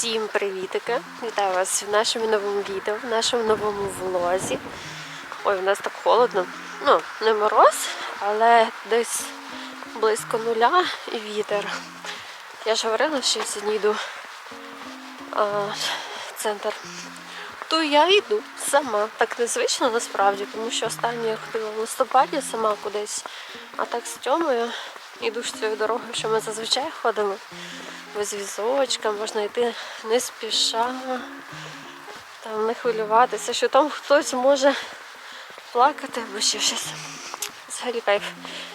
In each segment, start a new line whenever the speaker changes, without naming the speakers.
Всім привітики! Вітаю вас в нашому новому відео, в нашому новому влозі. Ой, у нас так холодно. Ну, не мороз, але десь близько нуля і вітер. Я ж говорила, що я сьогодні йду а, в центр. То я йду сама. Так незвично насправді, тому що останнє я ходила в листопаді сама кудись, а так з Тьомою йду ж цією дорогою, що ми зазвичай ходимо. Без візочка, можна йти не спіша, там не хвилюватися, що там хтось може плакати або ще щось. Взагалі кайф.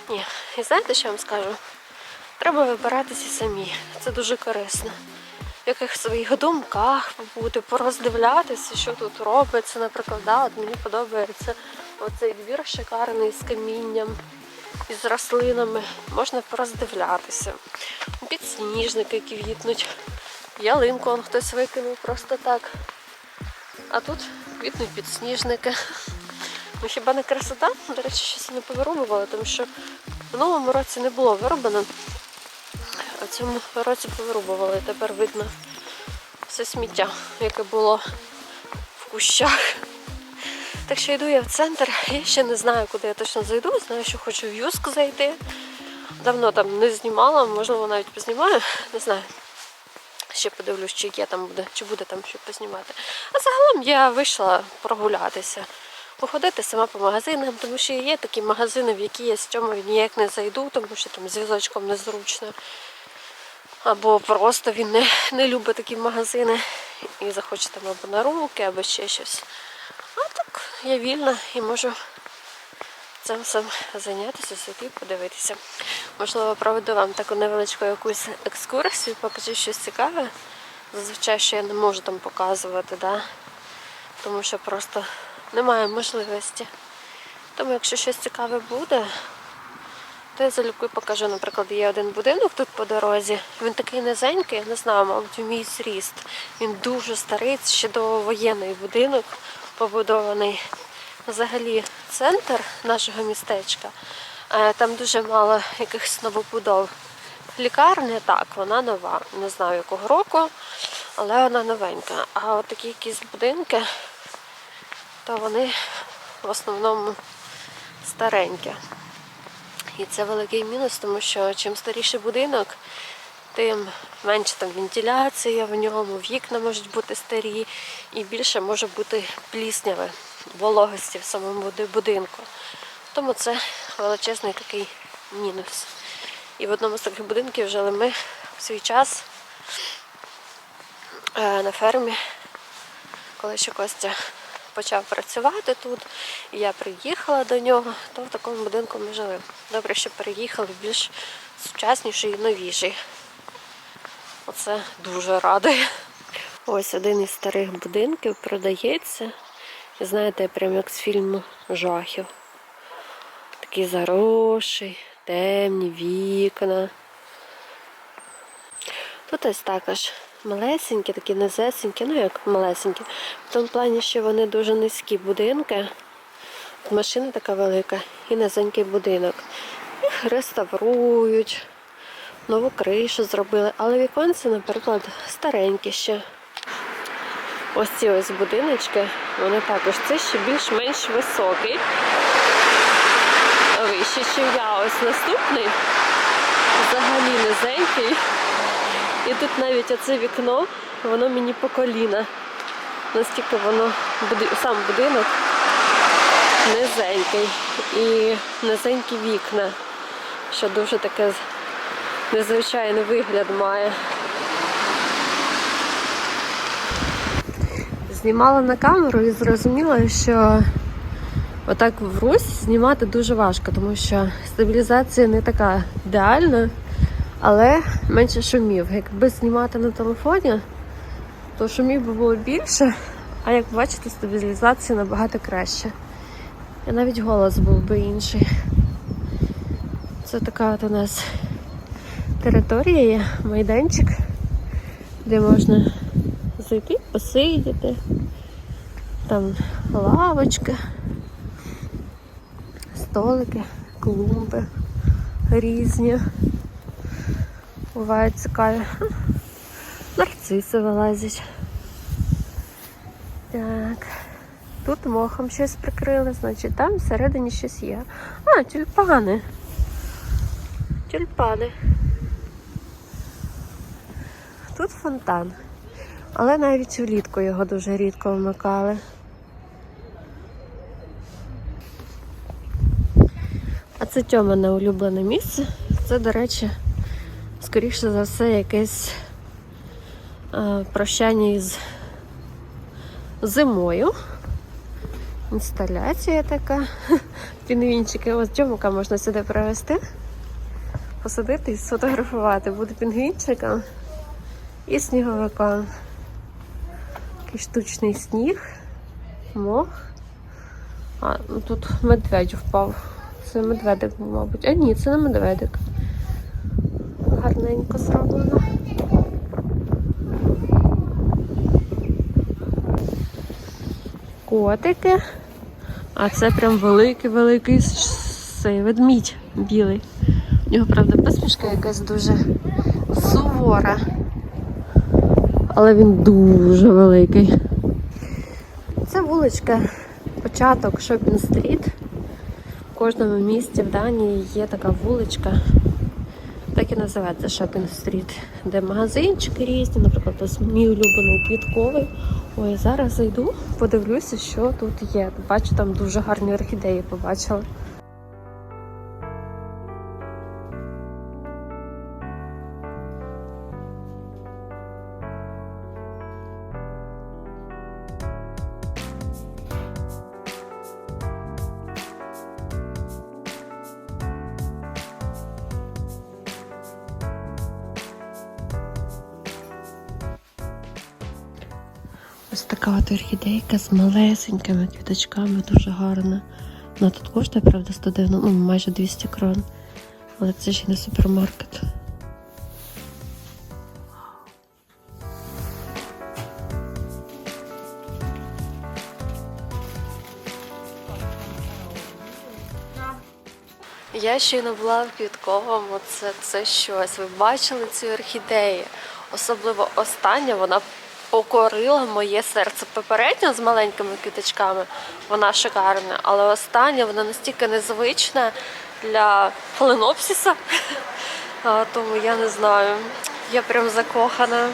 Ні. І знаєте, що я вам скажу? Треба вибиратися самі. Це дуже корисно. В яких своїх думках побути, пороздивлятися, що тут робиться. Наприклад, да, от мені подобається оцей двір шикарний з камінням, із рослинами. Можна пороздивлятися. Підсніжники квітнуть. Ялинку он хтось викинув просто так. А тут квітнуть підсніжники. Ну хіба не красота? До речі, щось не повирубували, тому що в минулому році не було вирубано. А цьому році повирубували. Тепер видно все сміття, яке було в кущах. Так що йду я в центр. Я ще не знаю, куди я точно зайду. Знаю, що хочу в юск зайти. Давно там не знімала, можливо, навіть познімаю, не знаю. Ще подивлюсь, чи є там буде, чи буде там що познімати. А загалом я вийшла прогулятися, походити сама по магазинам, тому що є такі магазини, в які я з Тьомою ніяк не зайду, тому що там з візочком незручно. Або просто він не, не любить такі магазини і захоче там або на руки, або ще щось. А так я вільна і можу цим всім зайнятися, зайти подивитися. Можливо, проведу вам таку невеличку якусь екскурсію, покажу щось цікаве. Зазвичай що я не можу там показувати, да? тому що просто немає можливості. Тому якщо щось цікаве буде, то я залюбки покажу. Наприклад, є один будинок тут по дорозі. Він такий низенький, я не знаю, мабуть, мій зріст. Він дуже старий, ще довоєнний будинок побудований. Взагалі центр нашого містечка. Е, Там дуже мало якихось новобудов. Лікарня так, вона нова. Не знаю якого року, але вона новенька. А от такі якісь будинки, то вони в основному старенькі. І це великий мінус, тому що чим старіший будинок, тим менше там вентиляція в ньому, вікна можуть бути старі і більше може бути плісняви, вологості в самому будинку. Тому це величезний такий мінус. І в одному з таких будинків жили ми в свій час е, на фермі, коли ще Костя почав працювати тут, і я приїхала до нього, то в такому будинку ми жили. Добре, що переїхали в більш сучасніший і новіший. Оце дуже радує. Ось один із старих будинків продається. Знаєте, прям як з фільму жахів. Такий заросший, темні вікна. Тут ось також малесенькі, такі низесенькі, ну як малесенькі. В тому плані, що вони дуже низькі будинки. Машина така велика і низенький будинок. Їх реставрують, нову кришу зробили, але віконці, наприклад, старенькі ще. Ось ці ось будиночки, вони також це ще більш-менш високий. Вище, ніж я. Ось наступний взагалі низенький. І тут навіть оце вікно, воно мені по коліна. Настільки воно сам будинок низенький. І низенькі вікна, що дуже таке незвичайний вигляд має. Знімала на камеру і зрозуміла, що отак врусь знімати дуже важко, тому що стабілізація не така ідеальна, але менше шумів. Якби знімати на телефоні, то шумів би було більше, а як бачите, стабілізація набагато краще. І навіть голос був би інший. Це така от у нас територія є, майданчик, де можна зайти, посидіти. Там лавочка, столики, клумби різні. Бувають цікаві. Нарциси вилазять. Так. Тут мохом щось прикрили, значить там всередині щось є. А, тюльпани. Тюльпани. Тут фонтан. Але навіть влітку його дуже рідко вмикали. А це Тьомане улюблене місце. Це, до речі, скоріше за все, якесь е, прощання із зимою. Інсталяція така. Пінгвінчики. Ось Тьомука можна сюди привезти, посадити і сфотографувати. Буде пінгвінчиком і сніговиком. Такий штучний сніг, мох. А, ну тут медведь впав. Це медведик, був, мабуть. А ні, це не медведик. Гарненько зроблено. Котики. А це прям великий-великий цей ведмідь білий. У нього, правда, посмішка якась дуже сувора. Але він дуже великий. Це вуличка, початок Шопінг Стріт. В кожному місті в Данії є така вуличка, так і називається Шопінг Стріт, де магазинчики різні, наприклад, мій улюблений квітковий. Ой, зараз зайду, подивлюся, що тут є. Бачу, там дуже гарні орхідеї побачила. От орхідейка з малесенькими квіточками, дуже гарна. Вона тут коштує, правда, 190, ну майже 200 крон. Але це і не супермаркет. Я щойно була в квітковому, це, це щось. Ви бачили ці орхідеї? Особливо остання, вона покорила моє серце. Попередньо з маленькими квіточками вона шикарна, але остання вона настільки незвична для фаленопсиса. Тому я не знаю. Я прям закохана.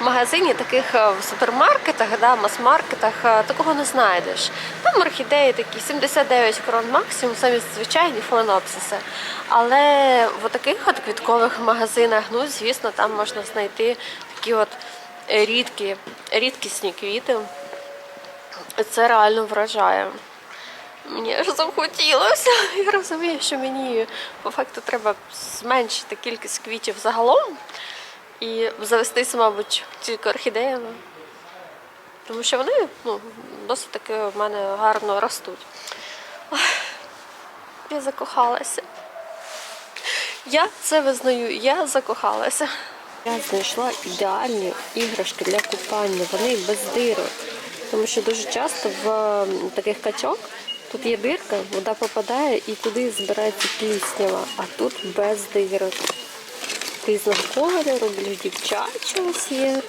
В магазині, таких е, в супермаркетах, да, мас-маркетах е, такого не знайдеш. Там орхідеї такі 79 крон максимум, самі звичайні фаленопсиси. Але в таких от квіткових магазинах, ну звісно, там можна знайти такі от рідкі, рідкісні квіти. Це реально вражає. Мені аж захотілося. Я розумію, що мені по факту треба зменшити кількість квітів загалом і завестися, мабуть, тільки орхідеями. Тому що вони ну, досить таки в мене гарно ростуть. Я закохалася. Я це визнаю, я закохалася. Я знайшла ідеальні іграшки для купання. Вони без дирок. Тому що дуже часто в таких качок тут є дирка, вода попадає і туди збирається пліснява, а тут без дирок. Різного кольору, більш дівчачі ось є.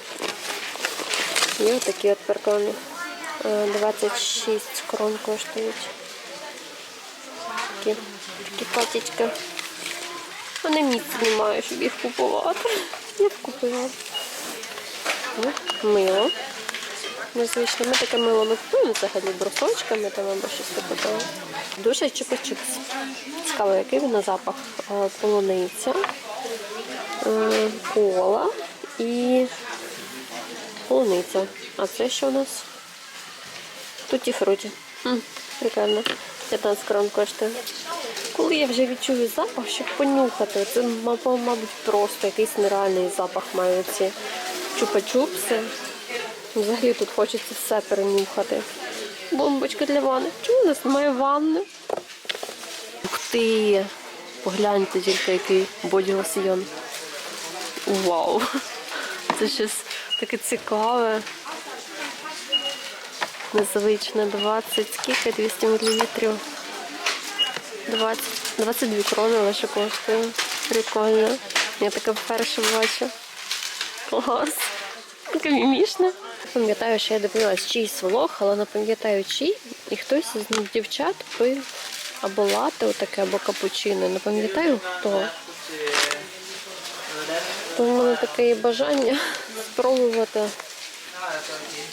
І отакі от. Е, 26 крон коштують. Такі, такі патічки. Вони місця не мають, щоб їх купувати. Я купила. Мило. Незвично. Ми таке мило не купуємо взагалі брусочками там або щось таке. Дуже чупа-чупс. Цікаво, який він на запах. Полуниця, е, кола і полуниця. А це що у нас? Туті фруті. Хм, прикольно. 15 крон коштує. Коли я вже відчую запах, щоб понюхати, це, мабуть, просто якийсь нереальний запах мають ці чупа-чупси. Взагалі тут хочеться все перенюхати. Бомбочка для ванни. Чому у нас немає ванни? Ух ти! Погляньте тільки який боді-лосьйон. Вау! Це щось таке цікаве. Незвичне 20, скільки? 200 мл. 20, 22 крони лише коштує. Прикольно. Я таке вперше бачу. Клас. Таке мімішне. Пам'ятаю, що я дивилась чийсь влог, але не пам'ятаю чий. І хтось з дівчат пив або лате, отаке, або капучино. Не пам'ятаю хто. То в мене таке є бажання спробувати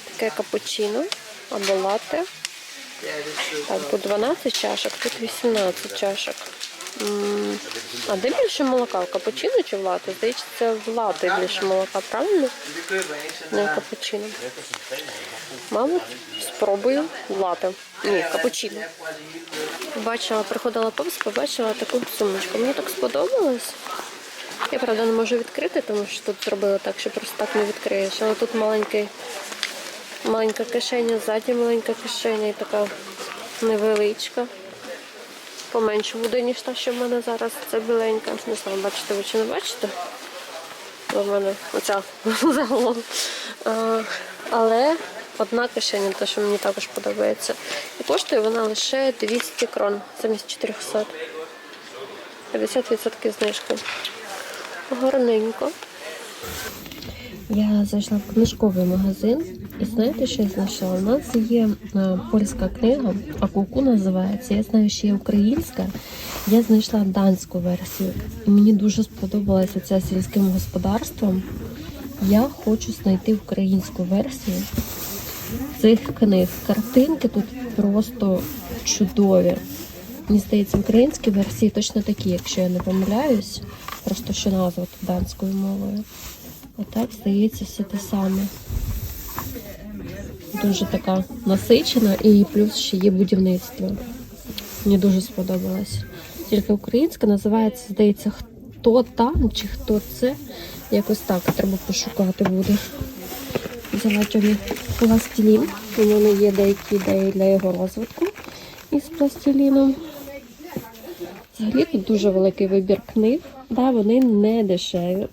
таке капучино або лате. Так, тут 12 чашок, тут 18 чашок. А де більше молока? В капучино чи в лате? Здається, це в лате більше молока, правильно? Не в капучино. Мабуть, спробую лате. Ні, капучино. Бачила, приходила повз, побачила таку сумочку. Мені так сподобалось. Я правда не можу відкрити, тому що тут зробили так, що просто так не відкриєш. Але тут маленький, маленька кишеня, ззаді маленька кишеня і така невеличка. Поменше буде, ніж та, що в мене зараз. Це біленька. Не знаю, бачите ви чи не бачите. Бо в мене оця загалом. Але одна кишеня, те, що мені також подобається. І коштує вона лише 200 крон замість 400. 50% знижки. Гарненько. Я зайшла в книжковий магазин і знаєте, що я знайшла? У нас є е, польська книга, Акулку називається. Я знаю, що є українська. Я знайшла данську версію. І мені дуже сподобалася ця сільським господарством. Я хочу знайти українську версію цих книг. Картинки тут просто чудові. Мені здається, українські версії точно такі, якщо я не помиляюсь. Просто що назва тут данською мовою. Отак, здається, все те саме. Дуже така насичена і плюс ще є будівництво. Мені дуже сподобалось. Тільки українська називається, здається, хто там чи хто це. Якось так треба пошукати буде. Взяла пластилін. У мене є деякі ідеї для його розвитку із пластиліном. Взагалі тут дуже великий вибір книг. Да, вони не дешеві,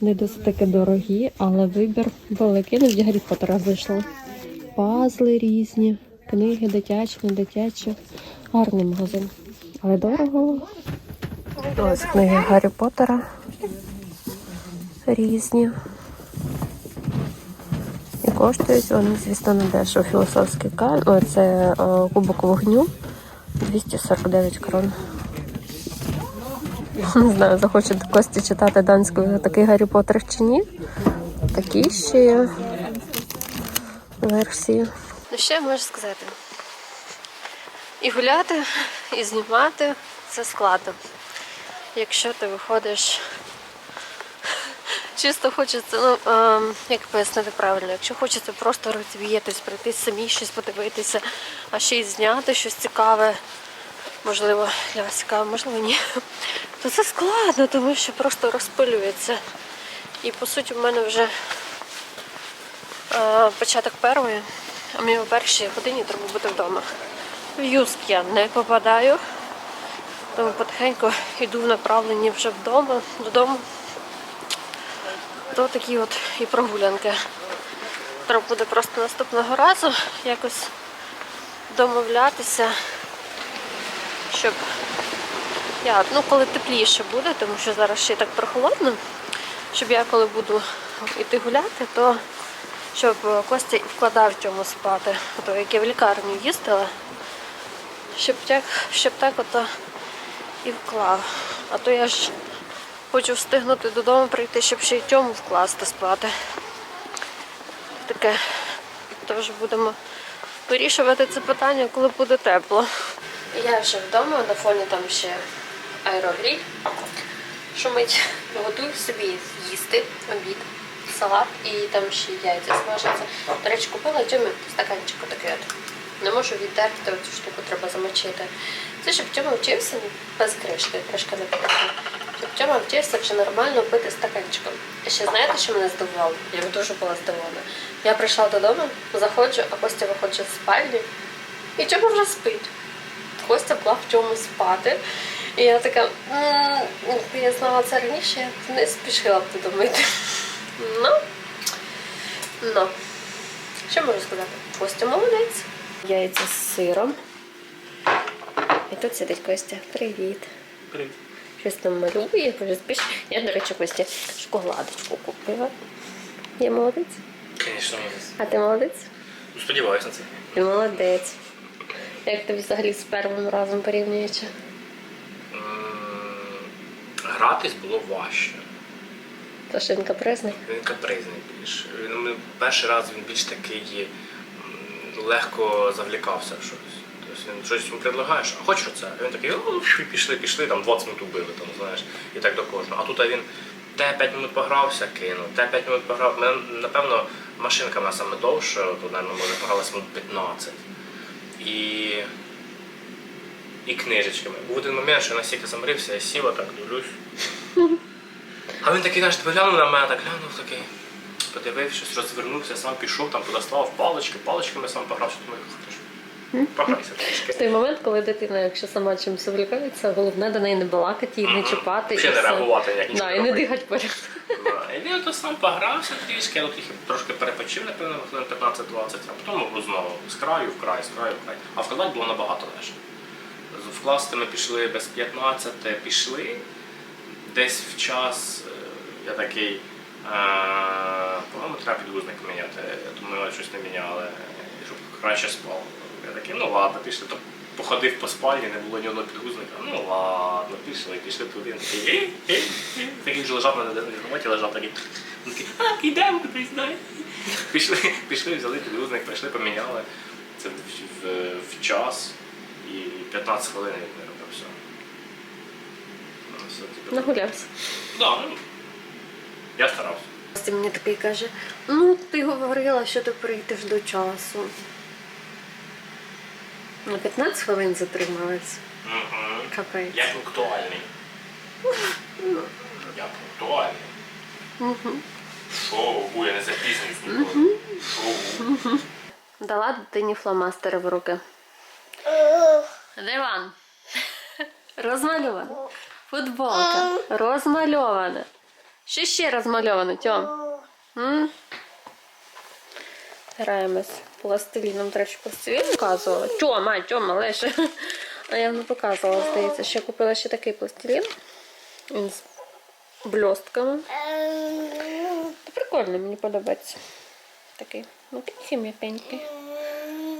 вони досить таки дорогі, але вибір великий. В Гаррі Поттера зайшла. Пазли різні, книги дитячі, не дитячі. Гарний магазин. Але дорого. Ось книги Гаррі Поттера. Різні. І коштують вони, звісно, не дешево. Філософський. О, це е, кубок вогню. 249 крон. Не знаю, захоче Кості читати данською такий Гаррі Поттер чи ні. Такі ще є версії. Ну я можу сказати? І гуляти, і знімати це складно. Якщо ти виходиш, чисто хочеться, ну ем, як пояснити правильно, якщо хочеться просто розвіятись, прийти самі щось подивитися, а ще й зняти щось цікаве, можливо, для вас цікаве, можливо, ні. То це складно, тому що просто розпилюється. І по суті в мене вже початок першої, а мені о першій годині треба бути вдома. В юск я не попадаю, тому потихеньку йду в направленні вже вдома, додому. То такі от і прогулянки. Треба буде просто наступного разу якось домовлятися, щоб я, ну, коли тепліше буде, тому що зараз ще так прохолодно, щоб я коли буду йти гуляти, то щоб Костя і вкладав цьому спати. То як я в лікарню їздила, щоб так, щоб так ото і вклав. А то я ж хочу встигнути додому прийти, щоб ще й тьому вкласти спати. Таке. Тож будемо вирішувати це питання, коли буде тепло. Я вже вдома, на фоні там ще аерогріль. Шумить, готую собі їсти обід, салат і там ще яйця смажаться. До речі, купила Тьомі стаканчик такий от. Не можу відтерти, цю штуку треба замочити. Це щоб Тьома вчився без кришки, кришка не потрібна. Щоб Тьома вчився вже нормально пити стаканчиком. І ще знаєте, що мене здивувало? Я дуже була здивована. Я прийшла додому, заходжу, а Костя виходить з спальні, і Тьома вже спить. Костя була в чому спати. І я така, якби я знала це раніше, я не спішила б туди мити. Ну, ну. Що можу сказати? Костя молодець. Яйця з сиром. І тут сидить Костя. Привіт.
Привіт.
Щось там малює, спиш. Я, до речі, Костя шоколадочку купила. Я молодець?
Звісно, молодець.
А ти молодець?
Ну, Сподіваюся на це.
Ти молодець. Як тобі взагалі з першим разом порівнюючи?
Гратись було важче.
Сашин капризний?
Він капризний більш. Він ну, перший раз він більш такий легко завлікався в щось. Тобто він щось йому предлагаєш, а хочеш оце? А він такий, ну, пішли, пішли, там 20 минут убили, там, знаєш, і так до кожного. А тут він те 5 минут погрався, кинув, те 5 минут пограв. Мене, напевно, машинка в нас саме довше, то, напевно, може погралася минут 15. І, і книжечками. Був один момент, що я настільки замрився, я сіла так, дивлюсь. А він такий, знаєш, глянув на мене, так глянув такий, подивився, щось розвернувся, сам пішов, там подоставав палички, паличками сам пограв, що думаю, хочеш. Пограйся
В той момент, коли дитина, якщо сама чимось увлікається, головне до неї не балакати, її не чіпати.
Ще не реагувати, ніяк нічого
і не дихати поряд.
І він то сам погрався трішки, я трошки перепочив, напевно, хвилин 15-20, а потім знову з краю в край, з краю в край. А вкладати було набагато легше. З- Вкласти ми пішли без 15, пішли. Десь в час я такий, по-моєму, треба підгузник міняти. Тому ми щось не міняли, щоб краще спав. Я такий, ну ладно, пішли. То походив по спальні, не було ні одного підгузника. Ну ладно, пішли, пішли туди. Він такий, такий вже лежав на роботі, лежав такий. Він такий, а, йдемо кудись, дай. Пішли, пішли, взяли підгузник, прийшли, поміняли. Це в, в, час і 15 хвилин я не робив все. Ну, все, типу,
Нагулявся.
Да, ну, я старався.
Костя мені такий каже: ну ти говорила, що ти прийдеш до часу. На 15 хвилин затрималась.
Угу.
Капець.
Я пунктуальний. Я пунктуальний.
Угу.
Шоу, бо я не запізнююсь ніколи. Шоу.
Дала дитині фломастери в руки. Диван. Розмальована. Футболка. Розмальована. Що ще розмальовано, Тьом? М? Граємось пластиліном, речі, пластилін показувала. Тьома, Тьома, Леша. А я не показувала, здається. Ще купила ще такий пластилін. Він з бльостками. Прикольно, мені подобається. Такий, ну такий м'якенький.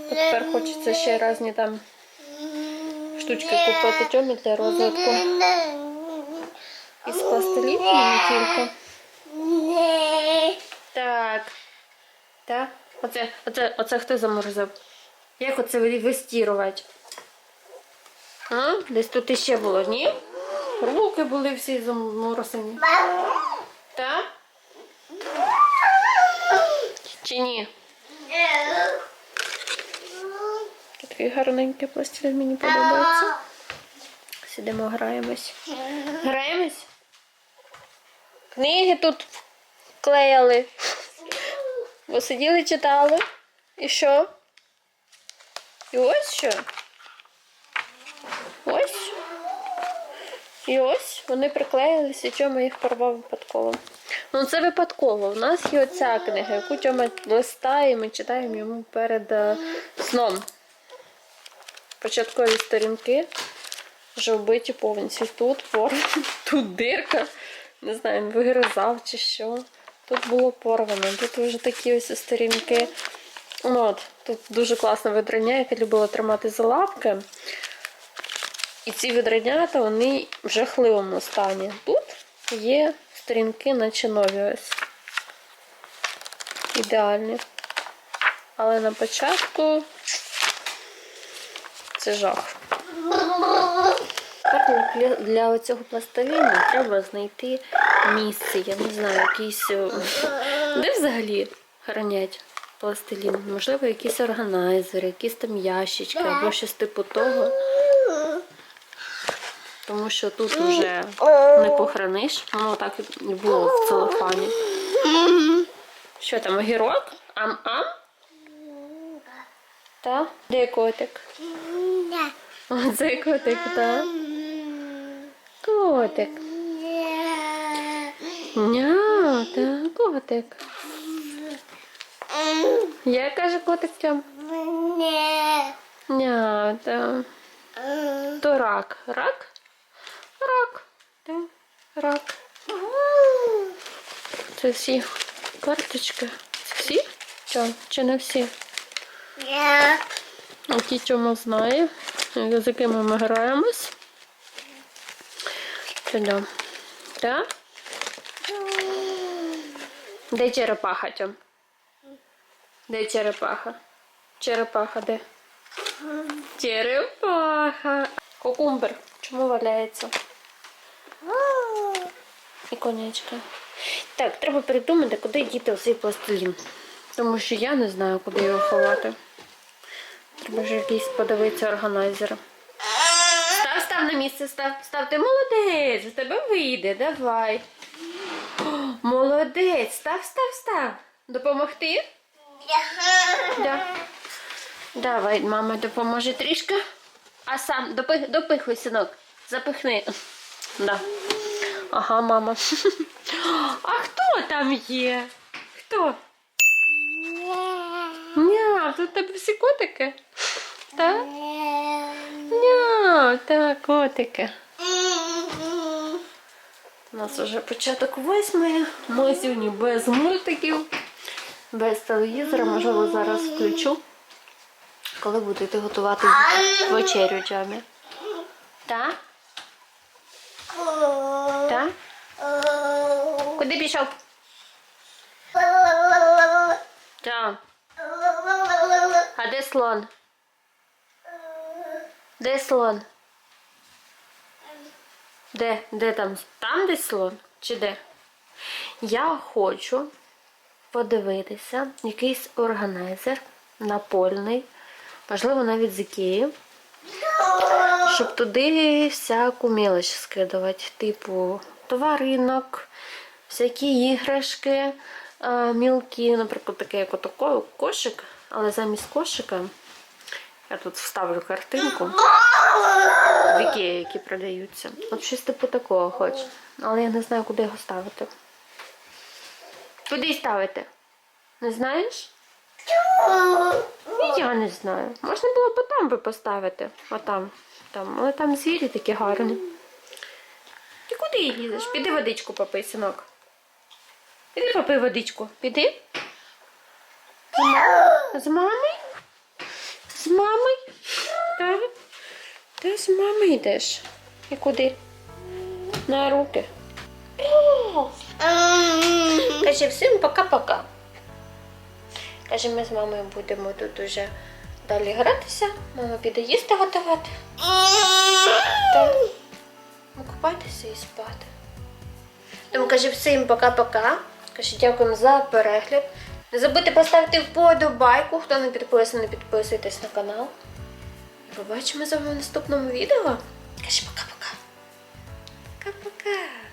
Тепер хочеться ще різні там штучки купити Тьомі для розвитку. Із пластиліну не тільки. Так. Так. Оце, оце, оце хто заморозив? Як оце ви- вистірувати? А? Десь тут іще було, ні? Руки були всі заморозені. Так? Чи ні? Такий гарненький пластилін мені подобається. Сидимо, граємось. Граємось? Книги тут клеяли. Ви сиділи, читали. І що? І ось що? Ось. І ось вони приклеїлися, Тьома їх порвав випадково. Ну це випадково. У нас є оця книга, яку Тьома листає, і ми читаємо йому перед е, сном. Початкові сторінки вже вбиті повністю. Тут порвано, тут дирка. Не знаю, вигризав чи що. Тут було порвано, тут вже такі ось сторінки. От, тут дуже класне видрання, яке любила тримати за лапки. І ці відроднята, вони в жахливому стані. Тут є сторінки, наче нові ось. Ідеальні. Але на початку це жах. Тепер для, цього пластиліну треба знайти місце. Я не знаю, якийсь. е, Де взагалі хранять пластилін? Можливо, якісь органайзери, якісь там ящички або щось типу того. Тому що тут вже не похорониш. Воно так і було в целофані. Що там, огірок? Ам-ам? Та? Де котик? О, це котик, так. Котик. Ня, та, котик. Я каже котик Тьом. Ня, та. То рак. Рак? Рак. Рак. Це всі карточки. Всі? Що? Чи не всі? Ну, ті, чому знає, з якими ми граємось. Чудо. Так? Де черепаха, Тьом? Де черепаха? Черепаха де? Черепаха. Кукумбер. Чому валяється? І конячка. Так, треба придумати, куди діти цей пластилін. Тому що я не знаю, куди його ховати. Треба ж якийсь подивитися органайзер. Став, на місце, став, став. Ти молодець, у тебе вийде, давай. Молодець, став, став, став. Допомогти? Да. Давай, мама допоможе трішки. А сам допих, допихуй, синок. Запихни. Да. Ага, мама. А хто там є? Хто? Ня, тут тебе всі котики? Так? Ня, так, котики. У нас вже початок восьмої. Ми сьогодні без мультиків, без телевізора. Можливо, зараз включу. Коли будете готувати вечерю джамі. Так? Так? Куди пішов? Так. А де слон? Де слон? Де? Де там? Там десь слон? Чи де? Я хочу подивитися якийсь органайзер напольний, можливо, навіть з Ікеї, щоб туди всяку мелоч скидувати, типу тваринок, всякі іграшки, е, мілкі, наприклад, таке як отако кошик, але замість кошика я тут вставлю картинку в Ікеї, які продаються. От щось типу такого хочу. Але я не знаю, куди його ставити. Куди ставити? Не знаєш? Я не знаю. Можна було б там би поставити. Отам. Там. Але там звірі такі гарні. Ти куди їдеш? Піди водичку попий, синок. Піди попий водичку. Піди. З мамою? З мамою? Так. Ти з мамою йдеш. І куди? На руки. Каже, всім пока-пока. Каже, ми з мамою будемо тут уже далі гратися. Мама піде їсти готувати. Так. Купайтеся і спати. Тому каже, всім пока-пока. Каже, дякуємо за перегляд. Не забудьте поставити вподобайку. Хто не підписаний, підписуйтесь на канал. І побачимо з вами в наступному відео. Кажи пока-пока. Пока-пока.